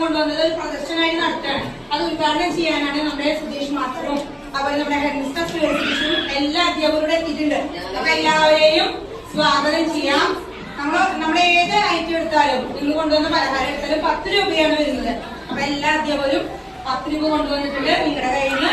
കൊണ്ടുവന്നത് ഒരു പ്രദർശനമായി നടത്തുകയാണ്. അത് ഉദ്ഘാടനം ചെയ്യാനാണ് നമ്മുടെ സുധീഷ് മാസ്റ്ററും അതുപോലെ നമ്മുടെ ഹെഡ് മിസ്റ്റർ സുരേഷും എല്ലാ അധ്യാപകരുടെ എത്തിയിട്ടുണ്ട്. അപ്പൊ എല്ലാവരെയും സ്വാഗതം ചെയ്യാം. നമ്മൾ നമ്മൾ ഏത് ഐറ്റം എടുത്താലും നിങ്ങൾ കൊണ്ടുവന്ന പലഹാരം എടുത്താലും പത്ത് രൂപയാണ് വരുന്നത്. അപ്പൊ എല്ലാ അധ്യാപകരും പത്ത് രൂപ കൊണ്ടുവന്നിട്ടുണ്ട് നിങ്ങളുടെ കയ്യിൽ നിന്ന്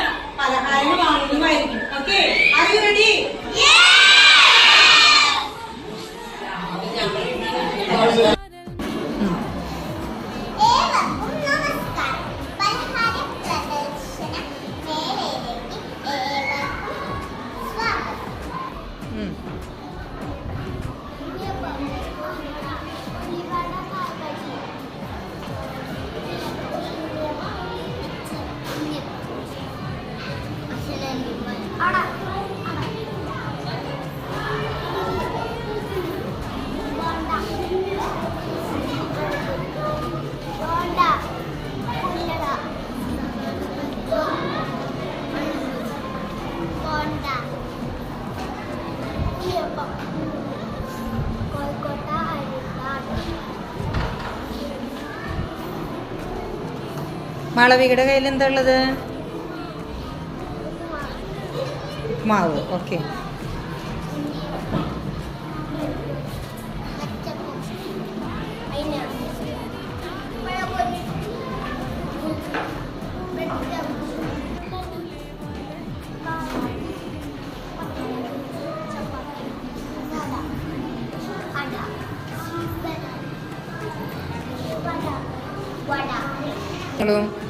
മാളവികയുടെ കയ്യിൽ എന്താ ഉള്ളത്? Malu, oke. Okay. Hello.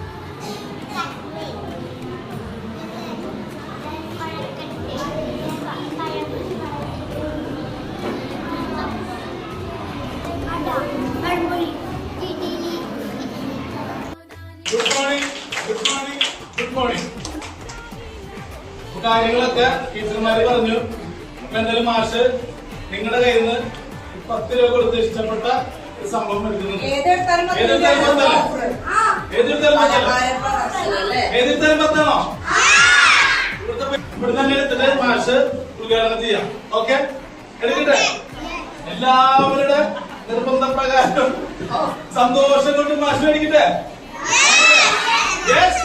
കാര്യങ്ങളൊക്കെ ടീച്ചർമാര് പറഞ്ഞു. അപ്പൊ എന്തായാലും മാഷ് നിങ്ങളുടെ കയ്യിൽ നിന്ന് പത്ത് രൂപ കൊടുത്ത് ഇഷ്ടപ്പെട്ട സംഭവം എടുക്കുന്നുണ്ട് ഏതെടുത്താലും ഏതെടുത്താലും പത്താണോ ഇവിടെ തന്നെ എടുത്തിട്ട് മാഷ് ഉദ്ഘാടനം ചെയ്യാം. ഓക്കെ? എടുക്കട്ടെ? എല്ലാവരുടെ നിർബന്ധപ്രകാരം സന്തോഷം കൊണ്ട് മാഷ് മേടിക്കട്ടെ? യെസ്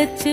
வச்சு